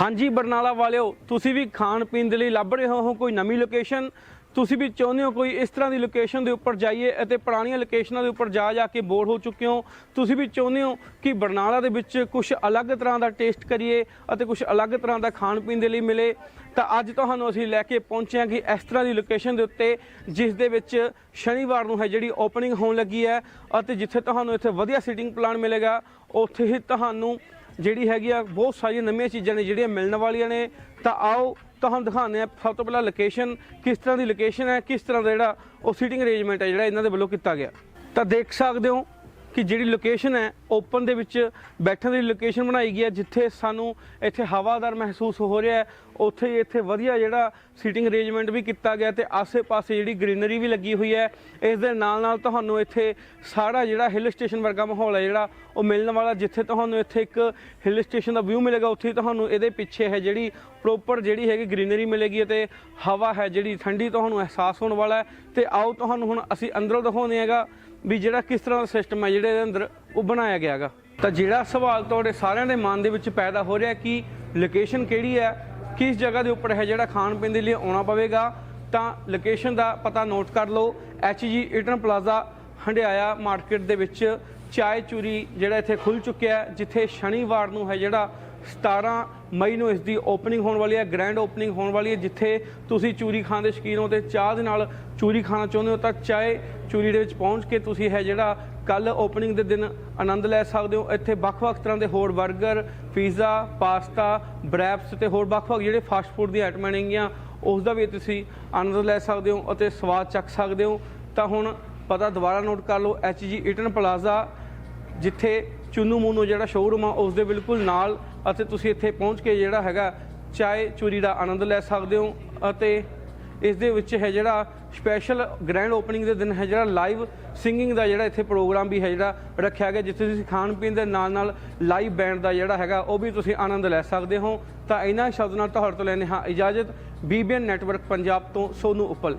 ਹਾਂਜੀ ਬਰਨਾਲਾ ਵਾਲਿਓ, ਤੁਸੀਂ ਵੀ ਖਾਣ ਪੀਣ ਦੇ ਲਈ ਲੱਭ ਰਹੇ ਹੋ, ਕੋਈ ਨਵੀਂ ਲੋਕੇਸ਼ਨ ਤੁਸੀਂ ਵੀ ਚਾਹੁੰਦੇ ਹੋ ਕੋਈ ਇਸ ਤਰ੍ਹਾਂ ਦੀ ਲੋਕੇਸ਼ਨ ਦੇ ਉੱਪਰ ਜਾਈਏ ਅਤੇ ਪੁਰਾਣੀਆਂ ਲੋਕੇਸ਼ਨਾਂ ਦੇ ਉੱਪਰ ਜਾ ਜਾ ਕੇ ਬੋਰ ਹੋ ਚੁੱਕੇ ਹੋ? ਤੁਸੀਂ ਵੀ ਚਾਹੁੰਦੇ ਹੋ ਕਿ ਬਰਨਾਲਾ ਦੇ ਵਿੱਚ ਕੁਝ ਅਲੱਗ ਤਰ੍ਹਾਂ ਦਾ ਟੇਸਟ ਕਰੀਏ ਅਤੇ ਕੁਝ ਅਲੱਗ ਤਰ੍ਹਾਂ ਦਾ ਖਾਣ ਪੀਣ ਦੇ ਲਈ ਮਿਲੇ? ਤਾਂ ਅੱਜ ਤੁਹਾਨੂੰ ਅਸੀਂ ਲੈ ਕੇ ਪਹੁੰਚੇ ਹਾਂ ਕਿ ਇਸ ਤਰ੍ਹਾਂ ਦੀ ਲੋਕੇਸ਼ਨ ਦੇ ਉੱਤੇ, ਜਿਸ ਦੇ ਵਿੱਚ ਸ਼ਨੀਵਾਰ ਨੂੰ ਹੈ ਜਿਹੜੀ ਓਪਨਿੰਗ ਹੋਣ ਲੱਗੀ ਹੈ ਅਤੇ ਜਿੱਥੇ ਤੁਹਾਨੂੰ ਇੱਥੇ ਵਧੀਆ ਸੀਟਿੰਗ ਪਲਾਨ ਮਿਲੇਗਾ, ਉੱਥੇ ਹੀ ਤੁਹਾਨੂੰ ਜਿਹੜੀ ਹੈਗੀ ਆ, ਬਹੁਤ ਸਾਰੀਆਂ ਨਵੀਆਂ ਚੀਜ਼ਾਂ ਨੇ ਜਿਹੜੀਆਂ ਮਿਲਣ ਵਾਲੀਆਂ ਨੇ। ਤਾਂ ਆਓ, ਤੁਹਾਨੂੰ ਦਿਖਾਉਂਦੇ ਆ ਸਭ ਤੋਂ ਪਹਿਲਾਂ ਲੋਕੇਸ਼ਨ ਕਿਸ ਤਰ੍ਹਾਂ ਦੀ ਲੋਕੇਸ਼ਨ ਹੈ, ਕਿਸ ਤਰ੍ਹਾਂ ਦਾ ਜਿਹੜਾ ਉਹ ਸੀਟਿੰਗ ਅਰੇਂਜਮੈਂਟ ਹੈ ਜਿਹੜਾ ਇਹਨਾਂ ਦੇ ਵੱਲੋਂ ਕੀਤਾ ਗਿਆ। ਤਾਂ ਦੇਖ ਸਕਦੇ ਹੋ ਕਿ ਜਿਹੜੀ ਲੋਕੇਸ਼ਨ ਹੈ ਓਪਨ ਦੇ ਵਿੱਚ ਬੈਠਣ ਦੀ ਲੋਕੇਸ਼ਨ ਬਣਾਈ ਗਈ ਹੈ, ਜਿੱਥੇ ਸਾਨੂੰ ਇੱਥੇ ਹਵਾਦਾਰ ਮਹਿਸੂਸ ਹੋ ਰਿਹਾ ਹੈ। ਉੱਥੇ ਹੀ ਇੱਥੇ ਵਧੀਆ ਜਿਹੜਾ ਸੀਟਿੰਗ ਅਰੇਂਜਮੈਂਟ ਵੀ ਕੀਤਾ ਗਿਆ ਤੇ ਆਸੇ-ਪਾਸੇ ਜਿਹੜੀ ਗ੍ਰੀਨਰੀ ਵੀ ਲੱਗੀ ਹੋਈ ਹੈ, ਇਸ ਦੇ ਨਾਲ-ਨਾਲ ਤੁਹਾਨੂੰ ਇੱਥੇ ਸਾਰਾ ਜਿਹੜਾ ਹਿਲ ਸਟੇਸ਼ਨ ਵਰਗਾ ਮਾਹੌਲ ਹੈ ਜਿਹੜਾ, ਉਹ ਮਿਲਣ ਵਾਲਾ, ਜਿੱਥੇ ਤੁਹਾਨੂੰ ਇੱਥੇ ਇੱਕ ਹਿਲ ਸਟੇਸ਼ਨ ਦਾ ਵਿਊ ਮਿਲੇਗਾ, ਉੱਥੇ ਹੀ ਤੁਹਾਨੂੰ ਇਹਦੇ ਪਿੱਛੇ ਹੈ ਜਿਹੜੀ ਪ੍ਰੋਪਰ ਜਿਹੜੀ ਹੈਗੀ ਗ੍ਰੀਨਰੀ ਮਿਲੇਗੀ ਅਤੇ ਹਵਾ ਹੈ ਜਿਹੜੀ ਠੰਡੀ ਤੁਹਾਨੂੰ ਅਹਿਸਾਸ ਹੋਣ ਵਾਲਾ ਹੈ। ਤੇ ਆਓ ਤੁਹਾਨੂੰ ਹੁਣ ਅਸੀਂ ਅੰਦਰੋਂ ਦਿਖਾਉਂਦੇ ਹੈਗਾ ਵੀ ਜਿਹੜਾ ਕਿਸ ਤਰ੍ਹਾਂ ਦਾ ਸਿਸਟਮ ਹੈ, ਜਿਹੜੇ ਇਹਦੇ ਅੰਦਰ ਉਹ ਬਣਾਇਆ ਗਿਆ ਹੈਗਾ ਤਾਂ ਜਿਹੜਾ ਸਵਾਲ ਤੁਹਾਡੇ ਸਾਰਿਆਂ ਦੇ ਮਨ ਦੇ ਵਿੱਚ ਪੈਦਾ ਹੋ ਰਿਹਾ ਕਿ ਲੋਕੇਸ਼ਨ ਕਿਹੜੀ ਹੈ, ਕਿਸ ਜਗ੍ਹਾ ਦੇ ਉੱਪਰ ਹੈ ਜਿਹੜਾ ਖਾਣ ਪੀਣ ਦੇ ਲਈ ਆਉਣਾ ਪਵੇਗਾ, ਤਾਂ ਲੋਕੇਸ਼ਨ ਦਾ ਪਤਾ ਨੋਟ ਕਰ ਲਓ। HG Eaton plaza Handiaya market ਦੇ ਵਿੱਚ ਚਾਏ ਚੂਰੀ ਜਿਹੜਾ ਇੱਥੇ ਖੁੱਲ ਚੁੱਕਿਆ ਜਿੱਥੇ ਸ਼ਨੀਵਾਰ ਨੂੰ ਹੈ ਜਿਹੜਾ 17 ਮਈ ਨੂੰ ਇਸ ਦੀ ਓਪਨਿੰਗ ਹੋਣ ਵਾਲੀ ਹੈ ਗ੍ਰੈਂਡ ਓਪਨਿੰਗ ਹੋਣ ਵਾਲੀ ਹੈ, ਜਿੱਥੇ ਤੁਸੀਂ ਚੂਰੀ ਖਾਣ ਦੇ ਸ਼ੌਕੀਨ ਹੋ ਤੇ ਚਾਹ ਦੇ ਨਾਲ ਚੂਰੀ ਖਾਣਾ ਚਾਹੁੰਦੇ ਹੋ ਤਾਂ ਚਾਹੇ ਚੂਰੀ ਦੇ ਵਿੱਚ ਪਹੁੰਚ ਕੇ ਤੁਸੀਂ ਹੈ ਜਿਹੜਾ ਕੱਲ ਓਪਨਿੰਗ ਦੇ ਦਿਨ ਆਨੰਦ ਲੈ ਸਕਦੇ ਹੋ। ਇੱਥੇ ਵੱਖ-ਵੱਖ ਤਰ੍ਹਾਂ ਦੇ ਹੋਰ 버ਗਰ ਪੀਜ਼ਾ ਪਾਸਤਾ ਬ੍ਰੈਪਸ ਤੇ ਹੋਰ ਵੱਖ-ਵੱਖ ਜਿਹੜੇ ਫਾਸਟ ਫੂਡ ਦੀਆਂ ਆਈਟਮਾਂ ਨੇਗੀਆਂ ਉਸ ਦਾ ਵੀ ਤੁਸੀਂ ਆਨੰਦ ਲੈ ਸਕਦੇ ਹੋ ਅਤੇ ਸਵਾਦ ਚੱਖ ਸਕਦੇ ਹੋ। ਤਾਂ ਹੁਣ ਪਤਾ ਦੁਬਾਰਾ ਨੋਟ ਕਰ ਲਓ ਐਚਜੀ ਈਟਨ ਪਲਾਜ਼ਾ ਜਿੱਥੇ ਚੁੰਨੂ ਮੂਨੂ ਜਿਹੜਾ ਸ਼ੋਰੂਮ ਆ, ਉਸ ਦੇ ਬਿਲਕੁਲ ਨਾਲ ਅਤੇ ਤੁਸੀਂ ਇੱਥੇ ਪਹੁੰਚ ਕੇ ਜਿਹੜਾ ਹੈਗਾ ਚਾਏ ਚੂਰੀ ਦਾ ਆਨੰਦ ਲੈ ਸਕਦੇ ਹੋ ਅਤੇ ਇਸ ਦੇ ਵਿੱਚ ਹੈ ਜਿਹੜਾ ਸਪੈਸ਼ਲ ਗ੍ਰੈਂਡ ਓਪਨਿੰਗ ਦੇ ਦਿਨ ਹੈ ਜਿਹੜਾ ਲਾਈਵ ਸਿੰਗਿੰਗ ਦਾ ਜਿਹੜਾ ਇੱਥੇ ਪ੍ਰੋਗਰਾਮ ਵੀ ਹੈ ਜਿਹੜਾ ਰੱਖਿਆ ਗਿਆ, ਜਿੱਥੇ ਤੁਸੀਂ ਖਾਣ ਪੀਣ ਦੇ ਨਾਲ ਨਾਲ ਲਾਈਵ ਬੈਂਡ ਦਾ ਜਿਹੜਾ ਹੈਗਾ, ਉਹ ਵੀ ਤੁਸੀਂ ਆਨੰਦ ਲੈ ਸਕਦੇ ਹੋ। ਤਾਂ ਇਹਨਾਂ ਸ਼ਬਦ ਨਾਲ ਤੁਹਾਡੇ ਤੋਂ ਲੈਣੇ ਹਾਂ ਇਜਾਜ਼ਤ ਬੀਬੀਐਨ ਨੈਟਵਰਕ ਪੰਜਾਬ ਤੋਂ ਸੋਨੂ ਉਪਲ।